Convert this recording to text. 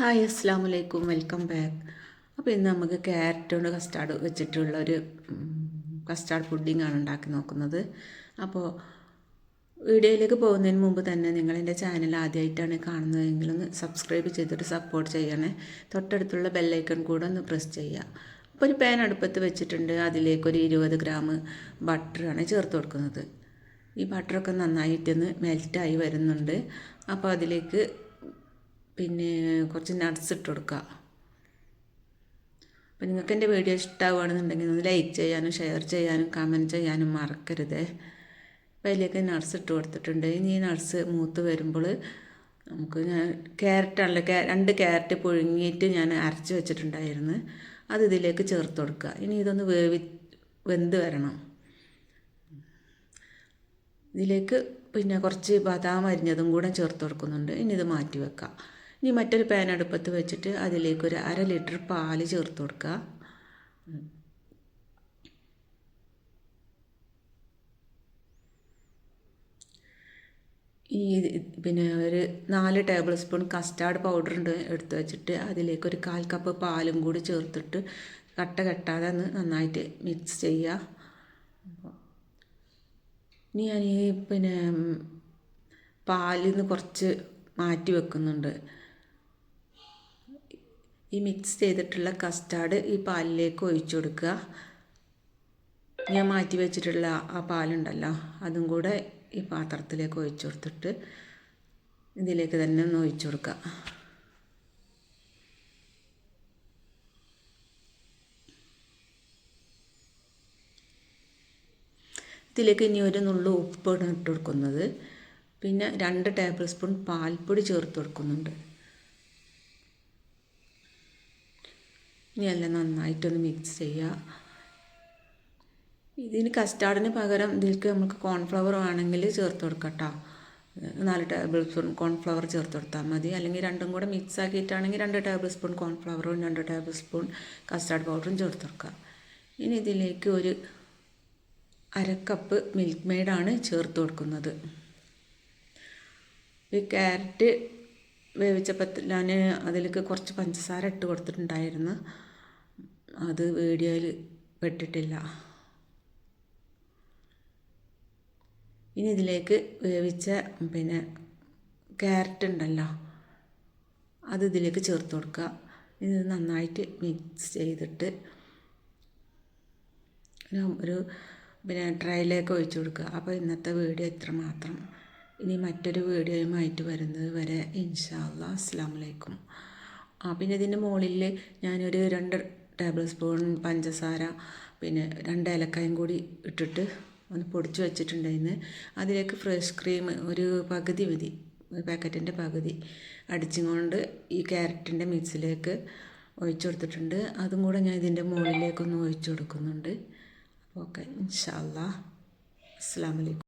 Hi അസ്സാം വലൈക്കും welcome back. അപ്പോൾ ഇന്ന് നമുക്ക് ക്യാരറ്റ് കൊണ്ട് കസ്റ്റാർഡ് വെച്ചിട്ടുള്ള ഒരു കസ്റ്റാർഡ് പുഡിംഗ് ആണ് ഉണ്ടാക്കി നോക്കുന്നത്. അപ്പോൾ വീഡിയോയിലേക്ക് പോകുന്നതിന് മുമ്പ് തന്നെ നിങ്ങൾ എന്റെ ചാനൽ ആദ്യമായിട്ടാണ് കാണുന്നതെങ്കിൽ ഒന്ന് സബ്സ്ക്രൈബ് ചെയ്തിട്ട് സപ്പോർട്ട് ചെയ്യണേ. തൊട്ടടുത്തുള്ള ബെല്ലൈക്കൺ കൂടെ ഒന്ന് പ്രസ് ചെയ്യുക. അപ്പോൾ ഒരു പാൻ അടുപ്പത്ത് വെച്ചിട്ടുണ്ട്. അതിലേക്ക് ഒരു ഇരുപത് ഗ്രാം ബട്ടറാണ് ചേർത്ത് കൊടുക്കുന്നത്. ഈ ബട്ടറൊക്കെ നന്നായിട്ടൊന്ന് മെൽറ്റായി വരുന്നുണ്ട്. അപ്പോൾ അതിലേക്ക് പിന്നെ കുറച്ച് നട്ട്സ് ഇട്ട് കൊടുക്കുക അപ്പം നിങ്ങൾക്ക് എന്റെ വീഡിയോ ഇഷ്ടമാവുകയാണെന്നുണ്ടെങ്കിൽ ഒന്ന് ലൈക്ക് ചെയ്യാനും ഷെയർ ചെയ്യാനും കമന്റ് ചെയ്യാനും മറക്കരുത്. അപ്പോൾ അതിലേക്ക് നട്ട്സ് ഇട്ട് കൊടുത്തിട്ടുണ്ട്. ഇനി ഈ നട്ട്സ് മൂത്ത് വരുമ്പോൾ നമുക്ക് ഞാൻ ക്യാരറ്റാണല്ലോ രണ്ട് ക്യാരറ്റ് പുഴുങ്ങിയിട്ട് ഞാൻ അരച്ച് വെച്ചിട്ടുണ്ടായിരുന്നു. അത് ഇതിലേക്ക് ചേർത്ത് കൊടുക്കുക ഇനി ഇതൊന്ന് വേവി വെന്ത് വരണം. ഇതിലേക്ക് പിന്നെ കുറച്ച് ബദാം അരിഞ്ഞതും കൂടെ ചേർത്ത് കൊടുക്കുന്നുണ്ട്. ഇനി ഇത് മാറ്റി വെക്കാം. ഇനി മറ്റൊരു പാൻ അടുപ്പത്ത് വെച്ചിട്ട് അതിലേക്ക് ഒരു അര ലിറ്റർ പാൽ ചേർത്ത് കൊടുക്കുക. ഈ പിന്നെ ഒരു നാല് ടേബിൾ സ്പൂൺ കസ്റ്റാർഡ് പൗഡർ ഉണ്ട് എടുത്ത് വെച്ചിട്ട് അതിലേക്ക് ഒരു കാൽ കപ്പ് പാലും കൂടി ചേർത്തിട്ട് കട്ട കെട്ടാതെ ഒന്ന് നന്നായിട്ട് മിക്സ് ചെയ്യുക. ഇനി ഞാൻ ഈ പിന്നെ പാലിൽ നിന്ന് കുറച്ച് മാറ്റി വെക്കുന്നുണ്ട്. ഈ മിക്സ് ചെയ്തിട്ടുള്ള കസ്റ്റാർഡ് ഈ പാലിലേക്ക് ഒഴിച്ചു കൊടുക്കുക. ഞാൻ മാറ്റി വെച്ചിട്ടുള്ള ആ പാലുണ്ടല്ലോ അതും കൂടെ ഈ പാത്രത്തിലേക്ക് ഒഴിച്ചു കൊടുത്തിട്ട് ഇതിലേക്ക് തന്നെ ഒന്ന് ഒഴിച്ചു കൊടുക്കുക. ഇതിലേക്ക് ഇനി ഒരു നുള്ളു ഉപ്പാണ് ഇട്ട് കൊടുക്കുന്നത്. പിന്നെ രണ്ട് ടേബിൾ സ്പൂൺ പാൽപ്പൊടി ചേർത്ത് കൊടുക്കുന്നുണ്ട്. ഇനി എല്ലാം നന്നായിട്ടൊന്ന് മിക്സ് ചെയ്യുക ഇതിന് കസ്റ്റാർഡിന് പകരം ഇതിലേക്ക് നമുക്ക് കോൺഫ്ലവർ വേണമെങ്കിൽ ചേർത്ത് കൊടുക്കട്ടോ നാല് ടേബിൾ സ്പൂൺ കോൺഫ്ലവർ ചേർത്ത് കൊടുത്താൽ മതി. അല്ലെങ്കിൽ രണ്ടും കൂടെ മിക്സ് ആക്കിയിട്ടാണെങ്കിൽ രണ്ട് ടേബിൾ സ്പൂൺ കോൺഫ്ലവറും രണ്ട് ടേബിൾ സ്പൂൺ കസ്റ്റാർഡ് പൗഡറും ചേർത്ത് കൊടുക്കുക ഇനി ഇതിലേക്ക് ഒരു അരക്കപ്പ് മിൽക്ക് മെയ്ഡാണ് ചേർത്ത് കൊടുക്കുന്നത്. ഈ ക്യാരറ്റ് വേവിച്ചപ്പോൾ ഞാൻ അതിലേക്ക് കുറച്ച് പഞ്ചസാര ഇട്ട് കൊടുത്തിട്ടുണ്ടായിരുന്നു. അത് വീഡിയോയിൽ പെട്ടിട്ടില്ല. ഇനി ഇതിലേക്ക് വേവിച്ച പിന്നെ ക്യാരറ്റ് ഉണ്ടല്ലോ അത് ഇതിലേക്ക് ചേർത്ത് കൊടുക്കുക. ഇത് നന്നായിട്ട് മിക്സ് ചെയ്തിട്ട് ഒരു പിന്നെ ട്രൈയിലേക്ക് ഒഴിച്ചു കൊടുക്കുക. അപ്പോൾ ഇന്നത്തെ വീഡിയോ ഇത്ര മാത്രം. ഇനി മറ്റൊരു വീഡിയോയുമായിട്ട് വരുന്നത് വരെ ഇൻഷാല്ല അസ്സാം വലൈക്കും ആ പിന്നെ ഇതിന്റെ മുകളിൽ ഞാനൊരു രണ്ട് ടേബിൾ സ്പൂൺ പഞ്ചസാര പിന്നെ രണ്ട് ഏലക്കായും കൂടി ഇട്ടിട്ട് ഒന്ന് പൊടിച്ച് വെച്ചിട്ടുണ്ടായിരുന്നു. അതിലേക്ക് ഫ്രഷ് ക്രീം ഒരു പകുതി മതി. പാക്കറ്റിന്റെ പകുതി. അടിച്ചുകൊണ്ട് ഈ ക്യാരറ്റിന്റെ മിക്സിലേക്ക് ഒഴിച്ചു കൊടുത്തിട്ടുണ്ട്. അതും കൂടെ ഞാൻ ഇതിന്റെ മുകളിലേക്കൊന്ന് ഒഴിച്ചു കൊടുക്കുന്നുണ്ട്. ഓക്കെ ഇൻഷാ അല്ലാ അസ്സാം വലൈക്കും